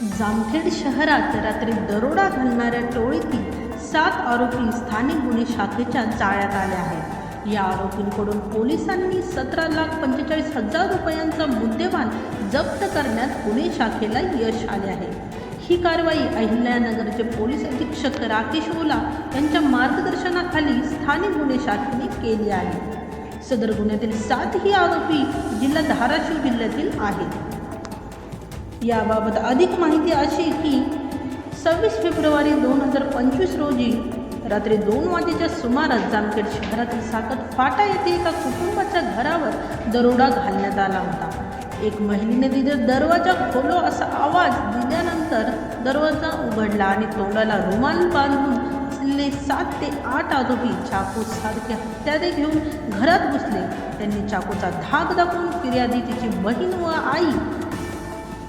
जामखेड शहरात रात्री दरोडा घालणाऱ्या टोळीतील सात आरोपी स्थानिक गुन्हे शाखेच्या जाळ्यात आले आहेत. या आरोपींकडून पोलिसांनी सतरा लाख पंचेचाळीस हजार रुपयांचा मुद्देमाल जप्त करण्यात गुन्हे शाखेला यश आले आहे. ही कारवाई अहिल्यानगरचे पोलीस अधीक्षक राकेश ओला यांच्या मार्गदर्शनाखाली स्थानिक गुन्हे शाखेने केली आहे. सदर गुन्ह्यातील सातही आरोपी जिल्हा धाराशिव जिल्ह्यातील आहेत. याबाबत अधिक माहिती अशी की सव्वीस फेब्रुवारी दोन हजार पंचवीस रोजी रात्री दोन वाजेच्या सुमारास जामखेड शहरातील साकत फाटा येथे एका कुटुंबाच्या घरावर दरोडा घालण्यात आला होता. एक महिलेने तिथे दरवाजा खोलो असा आवाज दिल्यानंतर दरवाजा उघडला आणि तोंडाला रुमाल बांधून असलेले सात ते आठ आरोपी चाकू सारखे हत्यारे घेऊन घरात घुसले. त्यांनी चाकूचा धाक दाखवून फिर्यादी तिची बहीण व आई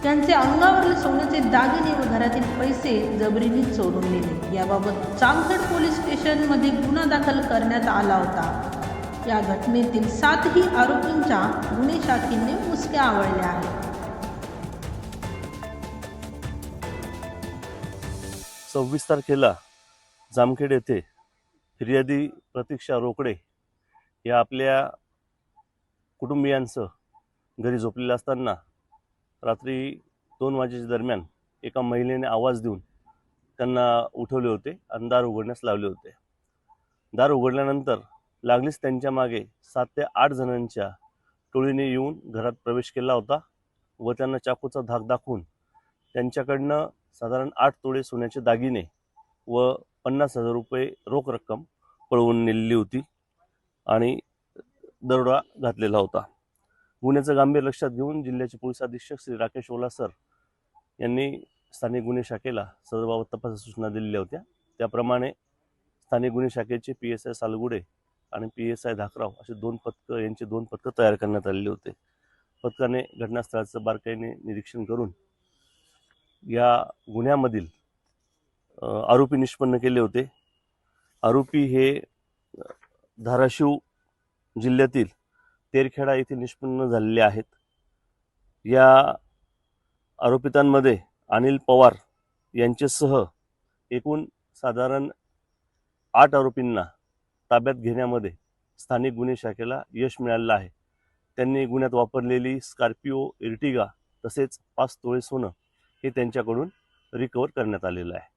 त्यांचे अंगावरील सोन्याचे दागिने व घरातील पैसे जबरीने चोरून नेले. याबाबत जामखेड पोलीस स्टेशनमध्ये गुन्हा दाखल करण्यात आला होता. या घटनेतील सातही आरोपींच्या गुन्हे शाखेने मुसक्या आवळल्या आहेत. सव्वीस तारखेला जामखेड येथे फिर्यादी प्रतीक्षा रोकडे या आपल्या कुटुंबियांचं घरी झोपलेलं असताना रात्री दोन वाजेच्या दरम्यान एका महिलेने आवाज देऊन त्यांना उठवले होते आणि दार उघडण्यास लावले होते. दार उघडल्यानंतर लागलीच त्यांच्या मागे सात ते आठ जणांच्या टोळीने येऊन घरात प्रवेश केला होता व त्यांना चाकूचा धाक दाखवून त्यांच्याकडनं साधारण आठ तोळे सोन्याचे दागिने व पन्नास हजार रुपये रोख रक्कम पळवून नेलेली होती आणि दरोडा घातलेला होता. गुन्ह्याचं गांभीर्य लक्षात घेऊन जिल्ह्याचे पोलीस अधीक्षक श्री राकेश ओला सर यांनी स्थानिक गुन्हे शाखेला सदरबाबत तपास सूचना दिलेल्या होत्या. त्याप्रमाणे स्थानिक गुन्हे शाखेचे पी एस आय सालगुडे आणि पी एस आय धाकराव असे दोन पथकं यांचे दोन पथकं तयार करण्यात आलेले होते. पथकाने घटनास्थळाचं बारकाईने निरीक्षण करून या गुन्ह्यामधील आरोपी निष्पन्न केले होते. आरोपी हे धाराशिव जिल्ह्यातील तेरखेडा येथे निष्पन्न झालेले आहेत. या आरोपितांमध्ये अनिल पवार यांच्यासह एकूण साधारण आठ आरोपींना ताब्यात घेण्यामध्ये स्थानिक गुन्हे शाखेला यश मिळालेलं आहे. त्यांनी गुन्ह्यात वापरलेली स्कॉर्पिओ इर्टिगा तसेच पाच तोळे सोनं हे त्यांच्याकडून रिकवर करण्यात आलेलं आहे.